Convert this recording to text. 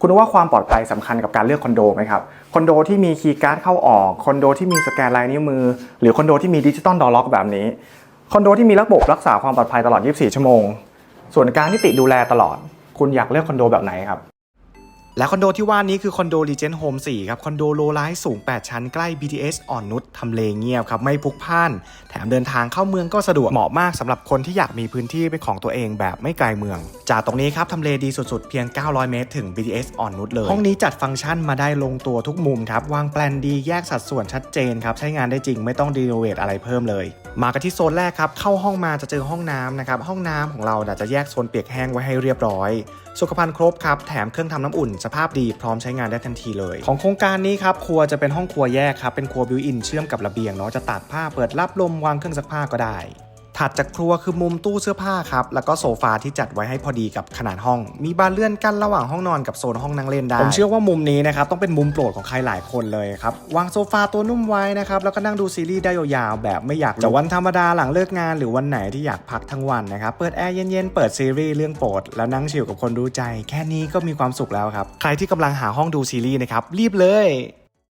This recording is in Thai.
คุณว่าความปลอดภัยสำคัญกับการเลือกคอนโดไหมครับ คอนโดที่มีคีย์การ์ดเข้าออก คอนโดที่มีสแกนลายนิ้วมือ หรือคอนโดที่มีดิจิตอลดอร์ล็อกแบบนี้ คอนโดที่มีระบบรักษาความปลอดภัยตลอด 24 ชั่วโมง ส่วนการที่ติดูแลตลอด คุณอยากเลือกคอนโดแบบไหนครับ และคอนโดที่ว่านี้คือคอนโด Regent Home 4ครับคอนโดโลไลท์สูง 8 ชั้นใกล้ BTS อ่อนนุชทำเลเงียบครับ ไม่พลุกพล่าน แถมเดินทางเข้าเมืองก็สะดวกเหมาะมากสำหรับคนที่อยากมีพื้นที่เป็นของตัวเองแบบไม่ไกลเมือง จากตรงนี้ครับทำเลดีสุดๆ เพียง 900 เมตร ถึง BTS อ่อนนุชเลย ห้องนี้จัดฟังก์ชันมาได้ลงตัวทุกมุมครับวางแปลนดีแยกสัดส่วนชัดเจนครับใช้งานได้จริงไม่ต้องรีโนเวทอะไรเพิ่มเลย มากันที่โซนแรกครับเข้าห้องมาจะเจอห้องน้ำนะครับห้องน้ำของเราจะแยกโซนเปียกแห้งไว้ให้เรียบร้อย สุขภัณฑ์ครบครับแถมเครื่องทำน้ำอุ่นสภาพดีพร้อมใช้งานได้ทันทีเลย ของโครงการนี้ครับครัวจะเป็นห้องครัวแยกครับเป็นครัวบิวอินเชื่อมกับระเบียงเนาะจะตากผ้าเปิดรับลมวางเครื่องซักผ้าก็ได้ ถัดจากครัวคือมุมตู้เสื้อผ้าครับ แล้วก็โซฟาที่จัดไว้ให้พอดีกับขนาดห้อง มีบานเลื่อนกั้นระหว่างห้องนอนกับโซนห้องนั่งเล่นได้ ผมเชื่อว่ามุมนี้นะครับต้องเป็นมุมโปรดของใครหลายคนเลยครับ วางโซฟาตัวนุ่มไว้นะครับ แล้วก็นั่งดูซีรีส์ได้ยาวๆแบบไม่อยากจะวันธรรมดาหลังเลิกงาน หรือวันไหนที่อยากพักทั้งวันนะครับ เปิดแอร์เย็นๆ เปิดซีรีส์เรื่องโปรด แล้วนั่งชิลกับคนรู้ใจ แค่นี้ก็มีความสุขแล้วครับ ใครที่กำลังหาห้องดูซีรีส์นะครับรีบเลย